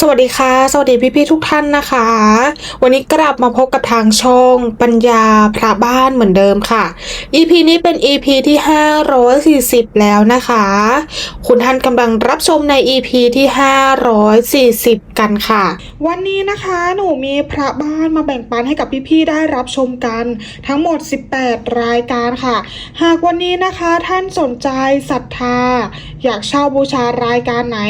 สวัสดีค่ะ สวัสดีพี่ๆทุกท่านนะคะ วันนี้กลับมาพบกับทางช่องปัญญาพระบ้านเหมือนเดิมค่ะ EP นี้เป็น EP ที่ 540 แล้วนะคะ คุณท่านกำลังรับชมใน EP ที่ 540 กันค่ะ วันนี้นะคะหนูมีพระบ้านมาแบ่งปันให้กับพี่ๆได้รับชมกันทั้งหมด 18 รายการค่ะ หากวันนี้นะคะท่านสนใจศรัทธา อยากเช่าบูชารายการไหน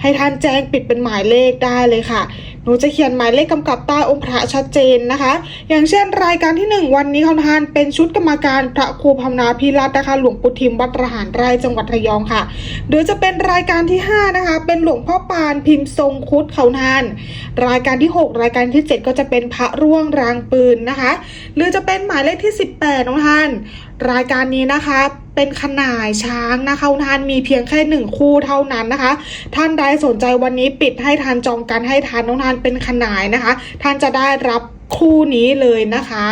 ให้ท่านแจ้งปิดเป็นหมายเลขได้เลยค่ะ หนูจะเขียนหมายเลขกำกับใต้องค์พระชัดเจนนะคะ อย่างเช่นรายการที่ 1 วันนี้ของทานเป็นชุดกรรมการพระครูพำนาพิรัตนะคะ หลวงปู่ทิมวัดระหารไร่จังหวัดระยองค่ะ หรือจะเป็นรายการที่ 5 นะคะ เป็นหลวงพ่อปานพิมพ์ทรงคุดเขานาน รายการที่ 6 รายการที่ 7 ก็จะเป็นพระร่วงรางปืนนะคะ หรือจะเป็นหมายเลขที่ 18น้องทาน รายการนี้นะคะเป็นขนายช้างนะคะท่านมีเพียงแค่หนึ่งคู่เท่านั้นนะคะ ท่านใดสนใจวันนี้ปิดให้ทานจองกันให้ทานน้องทานเป็นขนายนะคะ ท่านจะได้รับคู่นี้เลยนะคะ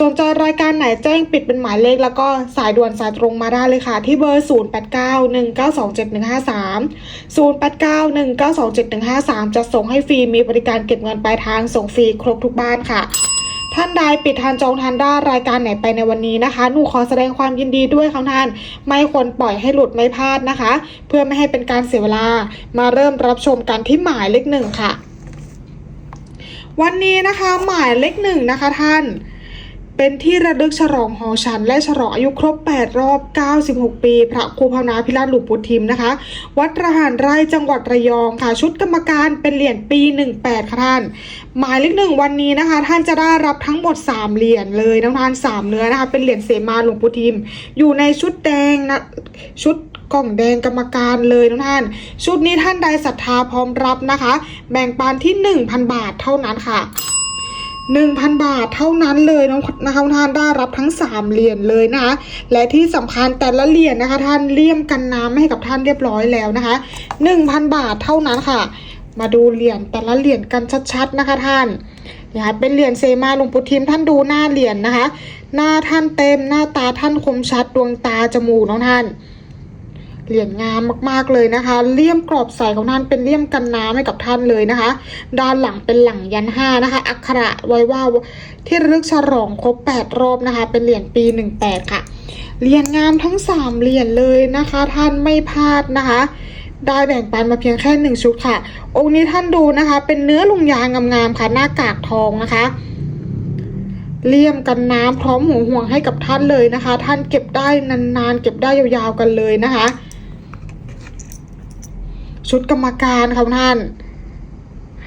สนใจรายการไหนแจ้งปิดเป็นหมายเลขแล้วก็สายด่วนสายตรงมาได้เลยค่ะ ที่เบอร์ 0891927153 0891927153 จะส่งให้ฟรีมีบริการเก็บเงินปลายทางส่งฟรีครบทุกบ้านค่ะ ท่านใดปิดทานจองทานได้รายการไหนไปในวันนี้นะคะ หนูขอแสดงความยินดีด้วยค่ะท่าน ไม่ควรปล่อยให้หลุดไม่พลาดนะคะ เพื่อไม่ให้เป็นการเสียเวลา มาเริ่มรับชมกันที่หมายเลขหนึ่งค่ะ วันนี้นะคะหมายเลขหนึ่งนะคะท่าน เป็นที่ระลึกฉลองหอฉัน และฉลองอายุครบ 8 รอบ 96 ปี พระครูภาวนาพิราชหลวงปู่ทิมนะคะ วัดระหารไร่จังหวัดระยองค่ะ ชุดกรรมการเป็นเหรียญปี 18 ค่ะท่าน หมายเลขหนึ่งวันนี้นะคะ ท่านจะได้รับทั้งหมด 3 เหรียญเลยน้องทาน 3 เนื้อนะคะ เป็นเหรียญเสมาหลวงปู่ทิม อยู่ในชุดแดงนะ ชุดกล่องแดงกรรมการเลยน้องท่าน ชุดนี้ท่านใดศรัทธาพร้อมรับนะคะ แบ่งปันที่ 1,000 บาทเท่านั้นค่ะ 1,000 บาทเท่านั้นเลยน้องนะคะท่านได้รับทั้ง 3 เหรียญเลยนะคะ และที่สำคัญแต่ละเหรียญนะคะ ท่านเลี่ยมกันน้ำให้กับท่านเรียบร้อยแล้วนะคะ 1,000 บาทเท่านั้นค่ะ มาดูเหรียญแต่ละเหรียญกันชัดๆนะคะท่านนะคะเป็นเหรียญเซมาหลวงปู่ทิมท่านดูหน้าเหรียญนะคะ หน้าท่านเต็มหน้าตาท่านคมชัดดวงตาจมูกน้องท่าน เหรียญงามมากๆเลยนะคะเลี่ยมกรอบใสของท่านเป็นเลี่ยมกันน้ำให้กับท่านเลยนะคะ ด้านหลังเป็นหลังยันห้านะคะ อักขระไว้ว่าที่ระลึกฉลองครบ8รอบนะคะ เป็นเหรียญปี18ค่ะเหรียญงามทั้ง3เหรียญเลยนะคะ ท่านไม่พลาดนะคะได้แบ่งปันมาเพียงแค่หนึ่งชุดค่ะ องค์นี้ท่านดูนะคะ เป็นเนื้อลุงยางงามๆค่ะหน้ากากทองนะคะเลี่ยมกันน้ำพร้อมหัวห่วงให้กับท่านเลยนะคะ ท่านเก็บได้นานๆ เก็บได้ยาวๆกันเลยนะคะ ชุดกรรมการค่ะท่าน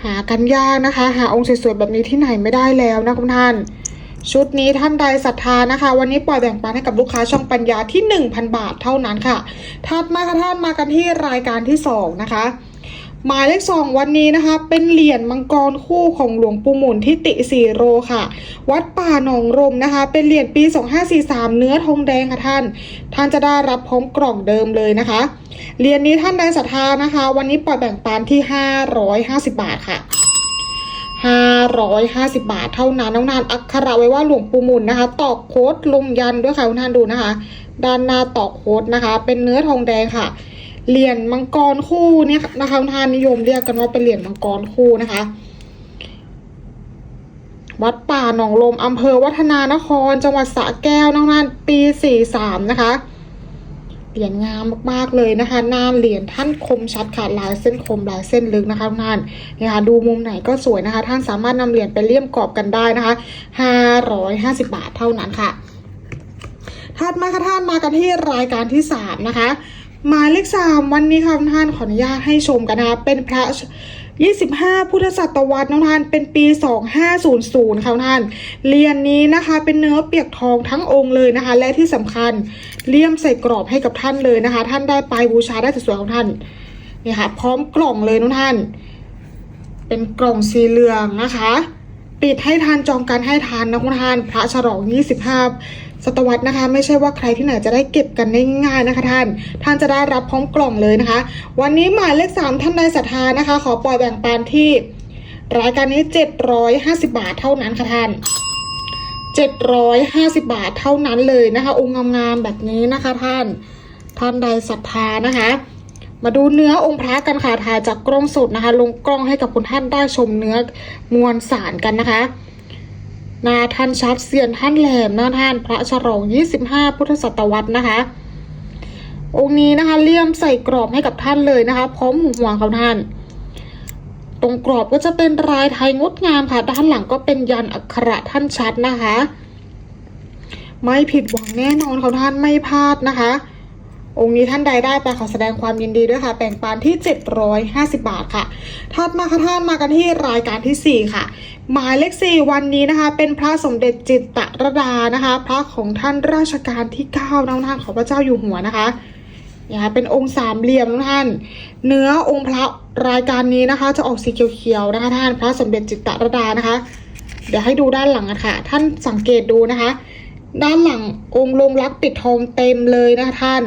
หากันยากนะคะ หาองค์สวยๆแบบนี้ที่ไหนไม่ได้แล้วนะคุณท่าน ชุดนี้ท่านใดศรัทธานะคะ วันนี้ปล่อยแบ่งปันให้กับลูกค้าช่องปัญญาที่ 1,000 บาทเท่านั้นค่ะถัดมาค่ะท่านมากันที่รายการที่สองนะคะ หมายเลขสองวันนี้นะคะ เป็นเหรียญมังกรคู่ของหลวงปู่หมุนทิติสีโรค่ะ วัดป่าหนองรมนะคะ เป็นเหรียญปี 2543 เนื้อทองแดงค่ะท่าน ท่านจะได้รับพร้อมกล่องเดิมเลยนะคะเหรียญนี้ท่านใดศรัทธานะคะ วันนี้ปล่อยแบ่งปันที่ 550 บาทค่ะ550 บาทเท่านั้นน้องนานอักขระไว้ว่าหลวงปู่หมุนนะคะ ตอกโค้ดลงยันด้วยค่ะคุณท่านดูนะคะ ด้านหน้าตอกโค้ดนะคะ เป็นเนื้อทองแดงค่ะ เหรียญมังกรคู่เนี่ยนะคะคุณท่านนิยมเรียกกันว่าเป็นเหรียญมังกรคู่นะคะ วัดป่าหนองลมอำเภอวัฒนานคร จังหวัดสระแก้วน้องนานปี43นะคะเหรียญงามมากๆเลยนะคะหน้าเหรียญท่านคมชัดค่ะลายเส้นคมลายเส้นลึกนะคะท่านเนี่ยค่ะดูมุมไหนก็สวยนะคะ ท่านสามารถนำเหรียญไปเลี่ยมกรอบกันได้นะคะ550บาทเท่านั้นค่ะถัดมาค่ะท่านมากันที่รายการที่3นะคะ หมายเลขสามวันนี้ค่ะทุกท่านขออนุญาตให้ชมกันนะคะเป็นพระ25 พุทธศตวรรษน้องท่านเป็นปี 2500ค่ะท่านเหรียญนนี้นะคะ เป็นเนื้อเปียกทองทั้งองค์เลยนะคะ และที่สำคัญเลี่ยมใส่กรอบให้กับท่านเลยนะคะ ท่านได้ไปบูชาได้สวยๆของท่านนี่ค่ะ พร้อมกล่องเลยน้องท่าน เป็นกล่องสีเหลืองนะคะ ปิดให้ทานจองกันให้ทานนะคุณทาน พระฉลอง 25 ศตวรรษนะคะ ไม่ใช่ว่าใครที่ไหนจะได้เก็บกันได้ง่ายๆนะคะท่าน ท่านจะได้รับพร้อมกล่องเลยนะคะ วันนี้หมายเลขสามท่านใดศรัทธานะคะ ขอปล่อยแบ่งปันที่ รายการนี้ 750 บาทเท่านั้นค่ะท่าน750 บาทเท่านั้นเลยนะคะ องค์งามๆแบบนี้นะคะท่าน ท่านใดศรัทธานะคะ มาดูเนื้อองค์พระกันค่ะถ่ายจากกล้องสดนะคะ ลงกล้องให้กับคุณท่านได้ชมเนื้อมวลสารกันนะคะ หนาท่านชัดเสียนท่านแหลมหน้าท่านพระฉลอง25 พุทธศตวรรษนะคะ องค์นี้นะคะเลี่ยมใส่กรอบให้กับท่านเลยนะคะ พร้อมหูหวงของท่าน ตรงกรอบก็จะเป็นลายไทยงดงามค่ะ ด้านหลังก็เป็นยันอักขระท่านชัดนะคะ ไม่ผิดหวังแน่นอนของท่านไม่พลาดนะคะ องค์นี้ท่านใดได้ไปขอแสดงความยินดีด้วยค่ะแบ่งปันที่ 750 บาทค่ะถัดมาค่ะท่านมากันที่รายการทีสี่ 4 ค่ะ หมายเลข 4 วันนี้นะคะ เป็นพระสมเด็จจิตตรดานะคะ พระของท่านราชการที่ 9น้องท่านของพระเจ้าอยู่หัวนะคะนะคะเป็นองค์สามเหลี่ยมท่าน เนื้อองค์พระรายการนี้นะคะ จะออกสีเขียวๆนะคะท่านพระสมเด็จจิตตรดานะคะ เดี๋ยวให้ดูด้านหลังกันค่ะท่านสังเกตดูนะคะ ด้านหลังองค์ลงรักปิดทองเต็มเลยนะคะท่าน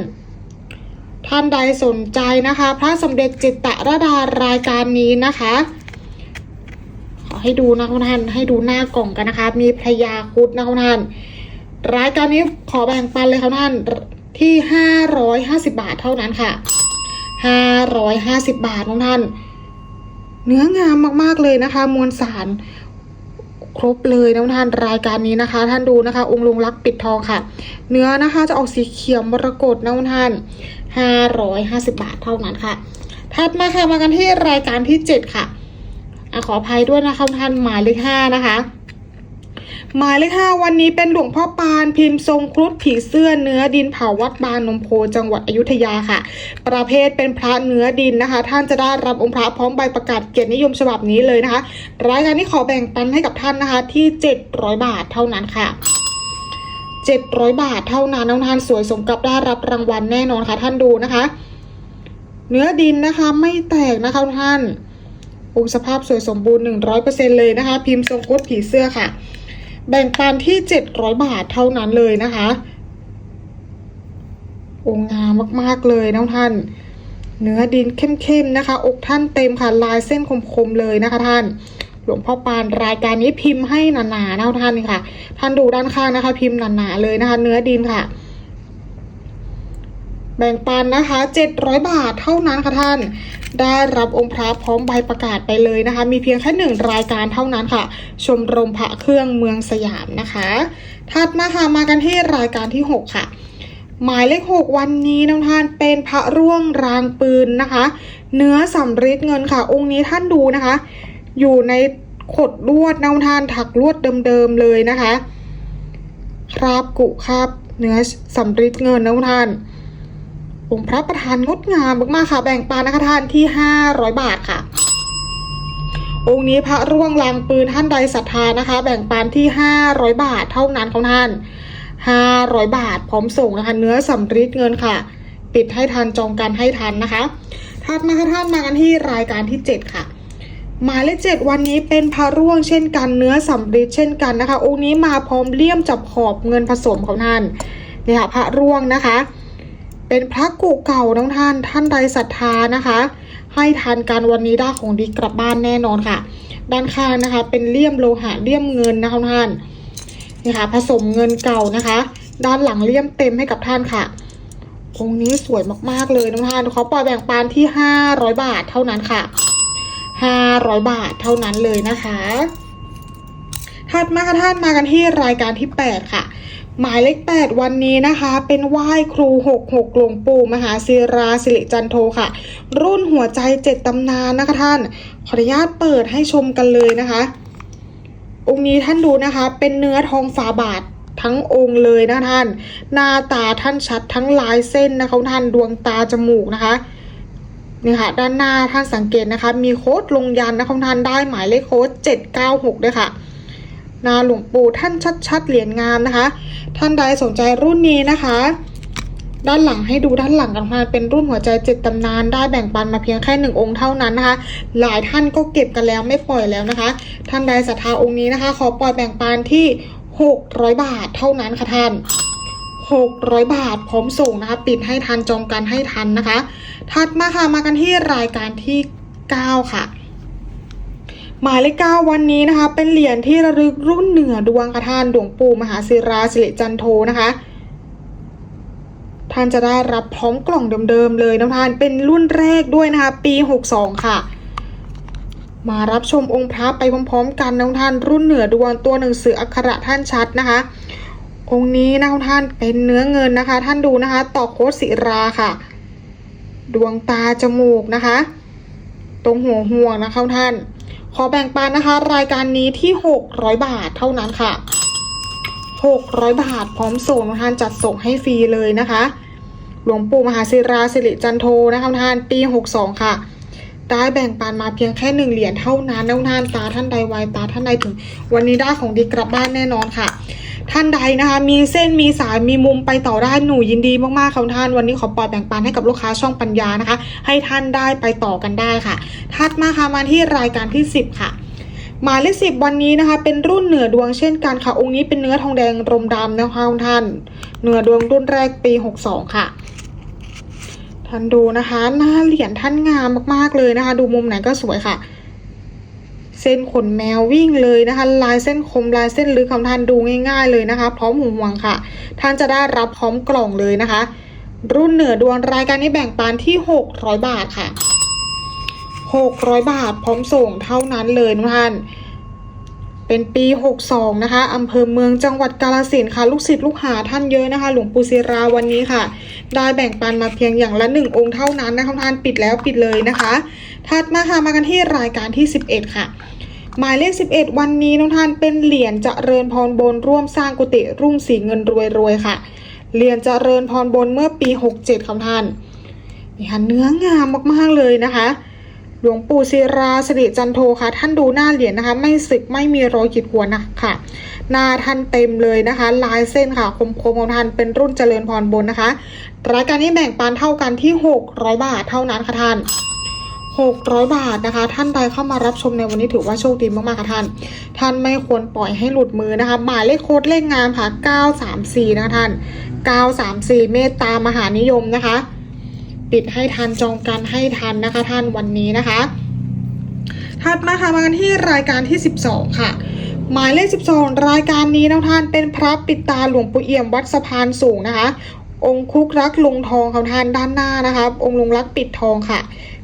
ท่านใดสนใจนะคะ พระสมเด็จจิตตรดารายการนี้นะคะ ขอให้ดูนะคุณท่านให้ดูหน้ากล่องกันนะคะ มีพระยาคุดนะคุณท่านรายการนี้ขอแบ่งปันเลยค่ะท่านที่ห้าร้อยห้าสิบาทเท่านั้นค่ะห้าร้อยห้าสิบาทน้องท่านเนื้องามมากๆเลยนะคะ มวลสาร ครบเลยนะท่านรายการนี้นะคะ ท่านดูนะคะ องค์ลุงรักปิดทองค่ะ เนื้อนะคะจะออกสีเขียวมรกตนะท่านห้าร้อยห้าสิบาทเท่านั้นค่ะถัดมาค่ะมากันที่รายการที่เจ็ดค่ะอขออภัยด้วยนะคะท่านหมายเลขห้านะคะ หมายเลขห้าวันนี้เป็นหลวงพ่อปานพิมพ์ทรงครุฑผีเสื้อเนื้อดินเผาวัดบางนมโพจังหวัดอยุธยาค่ะ ประเภทเป็นพระเนื้อดินนะคะ ท่านจะได้รับองค์พระพร้อมใบประกาศเกียรตินิยมฉบับนี้เลยนะคะ รายการนี้ขอแบ่งปันให้กับท่านนะคะ ที่ 700 บาทเท่านั้นค่ะ700 บาทเท่านั้นน้องทานสวยสมกับได้รับรางวัลแน่นอนค่ะ ท่านดูนะคะ เนื้อดินนะคะไม่แตกนะคะท่านองค์สภาพสวยสมบูรณ์ 100%เลยนะคะ พิมพ์ทรงกดผีเสื้อค่ะ แบ่งปันที่ 700 บาทเท่านั้นเลยนะคะองงามมากๆเลยน้องท่าน เนื้อดินเข้มๆนะคะ อกท่านเต็มค่ะลายเส้นคมๆเลยนะคะท่าน หลวงพ่อปานรายการนี้พิมพ์ให้หนาๆนะท่านค่ะ ท่านดูด้านข้างนะคะ พิมพ์หนาๆเลยนะคะ เนื้อดินค่ะ แบ่งปันนะคะ 700 บาทเท่านั้นค่ะท่าน ได้รับองค์พระพร้อมใบประกาศไปเลยนะคะ มีเพียงแค่หนึ่งรายการเท่านั้นค่ะ ชมรมพระเครื่องเมืองสยามนะคะ ถัดมาค่ะมากันที่รายการที่ 6 ค่ะ หมายเลขหกวันนี้น้องท่านเป็นพระร่วงรางปืนนะคะ เนื้อสำริดเงินค่ะ องค์นี้ท่านดูนะคะ อยู่ในขดลวดน้องท่านถักลวดเดิมๆเลยนะคะ คราบกุคราบเนื้อสำริดเงินน้องท่าน องค์พระประธานงดงามมากๆค่ะแบ่งปันนะคะท่านที่ 500 บาทค่ะ องค์นี้พระร่วงรางปืนท่านใดศรัทธานะคะ แบ่งปันที่ 500 บาทเท่านั้นของท่าน 500 บาทพร้อมส่งนะคะ เนื้อสำริดเงินค่ะ ปิดให้ทันจองกันให้ทันนะคะถัดมาค่ะท่านมากันที่รายการที่ 7 ค่ะหมายเลขเจ็ดวันนี้เป็นพระร่วงเช่นกันเนื้อสำริดเช่นกันนะคะ องค์นี้มาพร้อมเลี่ยมจับขอบเงินผสมของท่านนี่ค่ะพระร่วงนะคะ เป็นพระกุเก่าน้องท่าน ท่านใดศรัทธานะคะ ให้ทานการวันนี้ได้ของดีกลับบ้านแน่นอนค่ะ ด้านข้างนะคะ เป็นเลี่ยมโลหะเลี่ยมเงินนะคะท่านนี่ค่ะผสมเงินเก่านะคะ ด้านหลังเลี่ยมเต็มให้กับท่านค่ะองค์นี้สวยมากๆเลยน้องท่านเขาปล่อยแบ่งปันที่500บาทเท่านั้นค่ะ500บาทเท่านั้นเลยนะคะถัดมาท่านมากันที่รายการที่8ค่ะ หมายเลข 8 วันนี้นะคะ เป็นไหว้ครู 66 หลวงปู่มหาศิราสิริจันโทค่ะ รุ่นหัวใจเจ็ดตำนานนะคะท่าน ขออนุญาตเปิดให้ชมกันเลยนะคะ องค์นี้ท่านดูนะคะ เป็นเนื้อทองฝาบาททั้งองค์เลยนะท่าน หน้าตาท่านชัดทั้งลายเส้นนะคะท่านดวงตาจมูกนะคะนี่ค่ะด้านหน้าท่านสังเกตนะคะ มีโค้ดลงยันนะคะท่านได้หมายเลขโค้ด796ด้วยค่ะ นาหลวงปู่ท่านชัด ๆ เหรียญงามนะคะ ท่านใดสนใจรุ่นนี้นะคะ ด้านหลังให้ดูด้านหลังกันค่ะเป็นรุ่นหัวใจเจ็ดตำนานได้แบ่งปันมาเพียงแค่หนึ่งองค์เท่านั้นนะคะ หลายท่านก็เก็บกันแล้วไม่ปล่อยแล้วนะคะ ท่านใดศรัทธาองค์นี้นะคะ ขอปล่อยแบ่งปันที่600บาทเท่านั้นค่ะท่าน600 บาทพร้อมส่งนะคะ ปิดให้ทันจองกันให้ทันนะคะ ถัดมาค่ะมากันที่รายการที่ 9 ค่ะ หมายเลขเก้าวันนี้นะคะ เป็นเหรียญที่ระลึกรุ่นเหนือดวงค่ะท่านหลวงปู่มหาศิราสิริจันโทนะคะ ท่านจะได้รับพร้อมกล่องเดิมๆเลยนะท่านเป็นรุ่นแรกด้วยนะคะ ปี62ค่ะ มารับชมองค์พระไปพร้อมๆ กันนะท่านรุ่นเหนือดวงตัวหนังสืออักขระท่านชัดนะคะ องค์นี้นะท่านเป็นเนื้อเงินนะคะ ท่านดูนะคะต่อโคตศิราค่ะ ดวงตาจมูกนะคะ ตรงหัวห่วงนะคะท่าน ขอแบ่งปันนะคะ รายการนี้ที่ 600 บาทเท่านั้นค่ะ 600 บาทพร้อมส่งท่านจัดส่งให้ฟรีเลยนะคะ หลวงปู่มหาศิราสิริจันโทนะคะท่านปี 62 ค่ะ ได้แบ่งปันมาเพียงแค่หนึ่งเหรียญเท่านั้นนะท่านตาท่านใดไวตาท่านใดถึง วันนี้ได้ของดีกลับบ้านแน่นอนค่ะ ท่านใดนะคะ มีเส้นมีสายมีมุมไปต่อได้หนูยินดีมากๆค่ะท่าน วันนี้ขอปล่อยแบ่งปันให้กับลูกค้าช่องปัญญานะคะ ให้ท่านได้ไปต่อกันได้ค่ะ ถัดมาค่ะมาที่รายการที่ 10 ค่ะหมายเลขสิบวันนี้นะคะ เป็นรุ่นเหนือดวงเช่นกันค่ะ องค์นี้เป็นเนื้อทองแดงรมดำนะคะท่านเหนือดวงรุ่นแรกปี62ค่ะ ท่านดูนะคะหน้าเหรียญท่านงามมากๆเลยนะคะ ดูมุมไหนก็สวยค่ะ เส้นขนแมววิ่งเลยนะคะ ลายเส้นคมลายเส้นลึกของท่านดูง่าย ๆ เลยนะคะ พร้อมหูหวงค่ะ ท่านจะได้รับพร้อมกล่องเลยนะคะ รุ่นเหนือดวงรายการนี้แบ่งปันที่ 600 บาทค่ะ 600 บาทพร้อมส่งเท่านั้นเลยท่านเป็นปี 62 นะคะ อำเภอเมืองจังหวัดกาฬสินค่ะ ลูกศิษย์ลูกหาท่านเยอะนะคะ หลวงปู่ศิราวันนี้ค่ะ ได้แบ่งปันมาเพียงอย่างละหนึ่งองค์เท่านั้นนะคะท่านปิดแล้วปิดเลยนะคะ ถัดมาค่ะมากันที่รายการที่ 11 ค่ะ หมายเลข 11 วันนี้น้องท่านเป็นเหรียญเจริญพรบนร่วมสร้างกุฏิรุ่งสีเงินรวยรวยๆค่ะ เหรียญเจริญพรบนเมื่อปี 67ค่ะท่านนี่ค่ะเนื้องามมากๆเลยนะคะ หลวงปู่ศิราสิริจันโทค่ะ ท่านดูหน้าเหรียญนะคะ ไม่สึกไม่มีรอยขีดข่วนนะค่ะ หน้าท่านเต็มเลยนะคะ ลายเส้นค่ะ คมๆของท่านเป็นรุ่นเจริญพรบนนะคะ รายการนี้แบ่งปันเท่ากันที่ 600 บาทเท่านั้นค่ะท่าน 600 บาทนะคะ ท่านใดเข้ามารับชมในวันนี้ถือว่าโชคดีมากๆค่ะท่าน ท่านไม่ควรปล่อยให้หลุดมือนะคะหมายเลขโค้ดเลขงามค่ะ 934 นะคะท่าน 934 เมตตามหานิยมนะคะ ปิดให้ทันจองกันให้ทันนะคะท่านวันนี้นะคะ ถัดมาค่ะมากันที่รายการที่ 12 ค่ะหมายเลข 12 รายการนี้นะท่านเป็นพระปิดตาหลวงปู่เอี่ยมวัดสะพานสูงนะคะ องค์คุกรักลงทองของท่านด้านหน้านะคะองค์ลงรักปิดทองค่ะ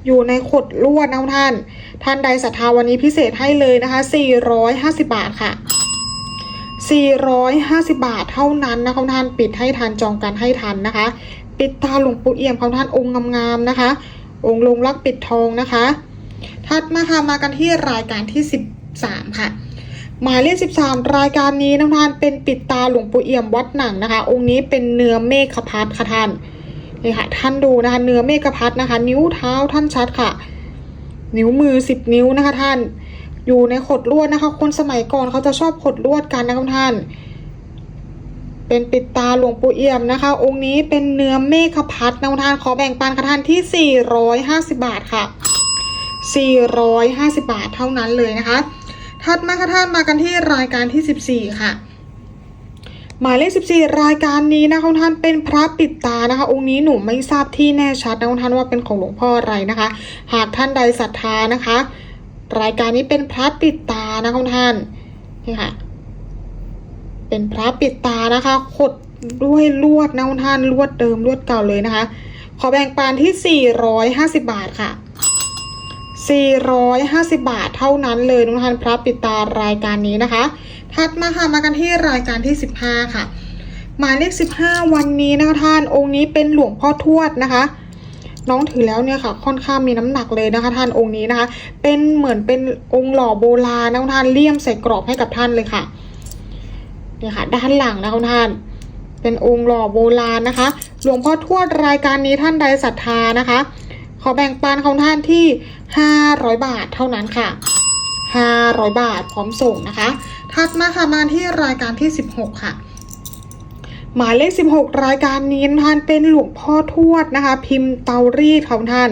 อยู่ในขดลวดนะท่าน ท่านใดศรัทธาวันนี้พิเศษให้เลยนะคะ 450 บาทค่ะ 450 บาทเท่านั้นนะคะท่านปิดให้ทันจองกันให้ทันนะคะ ปิดตาหลวงปู่เอี่ยมของท่านองค์งามๆนะคะ องค์ลงรักปิดทองนะคะ ถัดมาค่ะมากันที่รายการที่ 13 ค่ะ หมายเลข 13 รายการนี้นะท่านเป็นปิดตาหลวงปู่เอี่ยมวัดหนังนะคะ องค์นี้เป็นเนื้อเมฆพัดค่ะท่านนี่ค่ะท่านดูนะคะเนื้อเมฆพัดนะคะ นิ้วเท้าท่านชัดค่ะ นิ้วมือ 10 นิ้วนะคะท่าน อยู่ในขดลวดนะคะ คนสมัยก่อนเขาจะชอบขดลวดกันนะคะท่าน เป็นปิดตาหลวงปู่เอี่ยมนะคะ องค์นี้เป็นเนื้อเมฆพัดนะท่านขอแบ่งปันค่ะท่านที่ 450 บาทค่ะ 450 บาทเท่านั้นเลยนะคะ ถัดมาค่ะท่านมากันที่รายการที่ 14 ค่ะ หมายเลข 14 รายการนี้นะคะท่านเป็นพระปิดตานะคะ องค์นี้หนูไม่ทราบที่แน่ชัดนะท่านว่าเป็นของหลวงพ่ออะไรนะคะ หากท่านใดศรัทธานะคะ รายการนี้เป็นพระปิดตานะคะท่านนี่ค่ะ เป็นพระปิดตานะคะขดด้วยลวดนะท่านลวดเดิมลวดเก่าเลยนะคะ ขอแบ่งปันที่ 450 บาทค่ะ 450 บาทเท่านั้นเลยทุกท่านพระปิดตารายการนี้นะคะ ถัดมาค่ะมากันที่รายการที่ 15 ค่ะ หมายเลข 15 วันนี้นะคะท่านองค์นี้เป็นหลวงพ่อทวดนะคะน้องถือแล้วเนี่ยค่ะค่อนข้างมีน้ำหนักเลยนะคะ ท่านองค์นี้นะคะ เป็นเหมือนเป็นองค์หล่อโบราณนะท่านเลี่ยมใส่กรอบให้กับท่านเลยค่ะเนี่ยค่ะ ด้านหลังนะคะท่าน เป็นองค์หล่อโบราณนะคะ หลวงพ่อทวดรายการนี้ท่านใดศรัทธานะคะ ขอแบ่งปันของท่านที่ 500 บาทเท่านั้นค่ะ 500 บาทพร้อมส่งนะคะ ถัดมาค่ะมาที่รายการที่ 16 ค่ะ หมายเลข 16 รายการนี้ท่านเป็นหลวงพ่อทวดนะคะ พิมพ์เตารีดของท่าน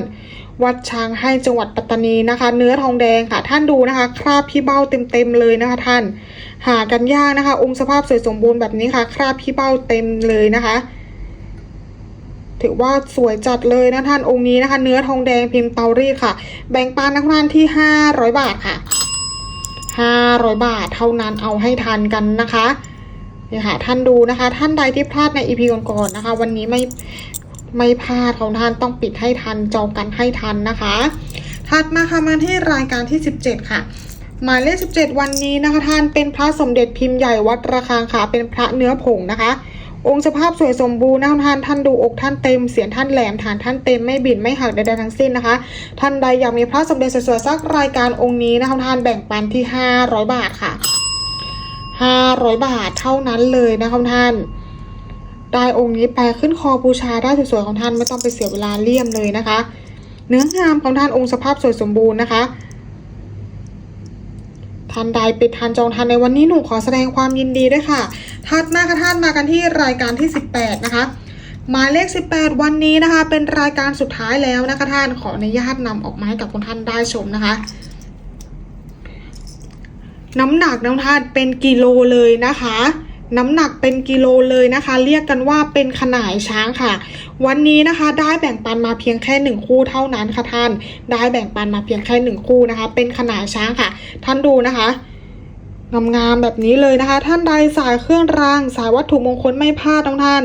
วัดช้างให้จังหวัดปัตตานีนะคะ เนื้อทองแดงค่ะ ท่านดูนะคะ คราบพี่เบ้าเต็มๆเลยนะคะท่าน หากันยากนะคะ องค์สภาพสวยสมบูรณ์แบบนี้ค่ะ คราบพี่เบ้าเต็มเลยนะคะ ถือว่าสวยจัดเลยนะท่านองค์นี้นะคะ เนื้อทองแดงพิมพ์เตารีดค่ะ แบ่งปันนักท่านที่500บาทค่ะ500บาทเท่านั้นเอาให้ทันกันนะคะนี่ค่ะท่านดูนะคะ ท่านใดที่พลาดใน EP ก่อนๆนะคะ วันนี้ไม่ไม่พลาดของท่านต้องปิดให้ทันจองกันให้ทันนะคะ ถัดมาค่ะมาที่รายการที่ 17 ค่ะ หมายเลข17 วันนี้นะคะท่านเป็นพระสมเด็จพิมพ์ใหญ่วัดระฆังค่ะ เป็นพระเนื้อผงนะคะ องค์สภาพสวยสมบูรณ์นะคะท่านท่านดูอกท่านเต็มเสียงท่านแหลมฐานท่านเต็มไม่บิดไม่หักใดๆทั้งสิ้นนะคะ ท่านใดอยากมีพระสมเด็จสวยๆสักรายการองค์นี้นะคะท่านแบ่งปันที่ 500 บาทค่ะ 500 บาทเท่านั้นเลยนะคะท่านได้องค์นี้แปลขึ้นคอบูชาได้สวยๆของท่านไม่ต้องไปเสียเวลาเลี่ยมเลยนะคะ เนื้องามของท่านองค์สภาพสวยสมบูรณ์นะคะ ท่านใดปิดทันจองทันในวันนี้หนูขอแสดงความยินดีด้วยค่ะทัดมาค่ะท่านมากันที่รายการที่ 18 นะคะ หมายเลข 18 วันนี้นะคะ เป็นรายการสุดท้ายแล้วนะคะท่านขออนุญาตนำออกมาให้กับคุณท่านได้ชมนะคะ น้ำหนักน้องท่านเป็นกิโลเลยนะคะ น้ำหนักเป็นกิโลเลยนะคะ เรียกกันว่าเป็นขนายช้างค่ะ วันนี้นะคะได้แบ่งปันมาเพียงแค่หนึ่งคู่เท่านั้นค่ะท่าน ได้แบ่งปันมาเพียงแค่หนึ่งคู่นะคะ เป็นขนายช้างค่ะ ท่านดูนะคะงามๆแบบนี้เลยนะคะ ท่านใดสายเครื่องราง สายวัตถุมงคลไม่พลาดน้องท่าน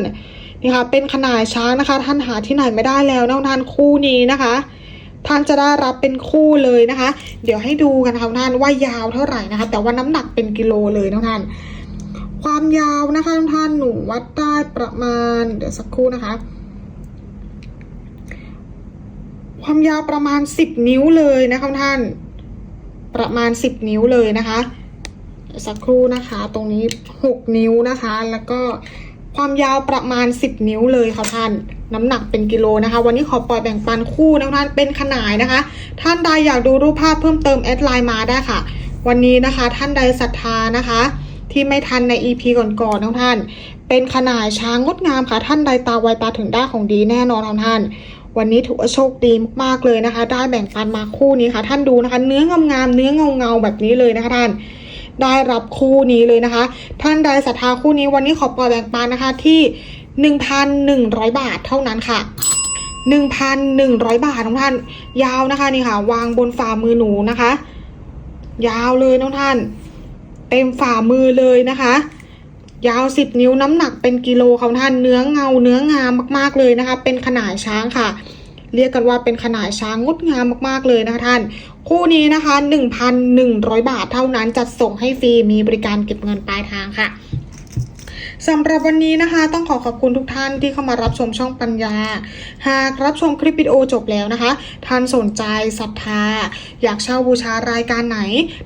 นี่ค่ะเป็นขนายช้างนะคะ ท่านหาที่ไหนไม่ได้แล้วน้องท่านคู่นี้นะคะ ท่านจะได้รับเป็นคู่เลยนะคะ เดี๋ยวให้ดูกันค่ะท่านว่ายาวเท่าไหร่นะคะ แต่ว่าน้ำหนักเป็นกิโลเลยน้องท่าน ความยาวนะคะทุกท่านหนูวัดได้ประมาณ เดี๋ยวสักครู่นะคะ ความยาวประมาณ10นิ้วเลยนะคะทุกท่าน ประมาณ10นิ้วเลยนะคะสักครู่นะคะ ตรงนี้6นิ้วนะคะ แล้วก็ความยาวประมาณ 10 นิ้วเลยค่ะท่าน น้ำหนักเป็นกิโลนะคะ วันนี้ขอปล่อยแบ่งปันคู่นะคะท่านเป็นขนายนะคะ ท่านใดอยากดูรูปภาพเพิ่มเติมแอดไลน์มาได้ค่ะ วันนี้นะคะ ท่านใดศรัทธานะคะ ที่ไม่ทันใน EP ก่อนๆทุกท่าน เป็นขนาดช้างงดงามค่ะท่านใดตาไวตาถึงได้ของดีแน่นอนท่านวันนี้ถือว่าโชคดีมากๆเลยนะคะ ได้แบ่งปันมาคู่นี้ค่ะ ท่านดูนะคะ เนื้องามๆเนื้อเงาๆแบบนี้เลยนะคะท่านได้รับคู่นี้เลยนะคะ ท่านใดศรัทธาคู่นี้วันนี้ขอปล่อยแบ่งปันนะคะที่ 1,100 บาทเท่านั้นค่ะ1,100 บาทท่าน ยาวนะคะนี่ค่ะ วางบนฝ่ามือหนูนะคะ ยาวเลยน้องท่าน เต็มฝ่ามือเลยนะคะ ยาวสิบนิ้วน้ำหนักเป็นกิโลค่ะท่านเนื้อเงาเนื้องามมากๆเลยนะคะ เป็นขนาดช้างค่ะ เรียกกันว่าเป็นขนาดช้างงดงามมากๆเลยนะคะท่าน คู่นี้นะคะ 1,100 บาทเท่านั้นจัดส่งให้ฟรีมีบริการเก็บเงินปลายทางค่ะ สำหรับวันนี้นะคะ ต้องขอขอบคุณทุกท่านที่เข้ามารับชมช่องปัญญา หากรับชมคลิปวิดีโอจบแล้วนะคะ ท่านสนใจศรัทธา อยากเช่าบูชารายการไหน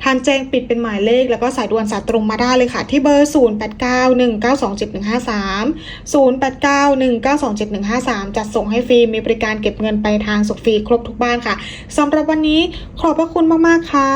ท่านแจ้งปิดเป็นหมายเลข แล้วก็สายด่วนสายตรงมาได้เลยค่ะ ที่เบอร์ 0891927153 0891927153 จัดส่งให้ฟรีมีบริการเก็บเงินไปลายทางส่งฟรีครบทุกบ้านค่ะสำหรับวันนี้ขอบพระคุณมากๆค่ะ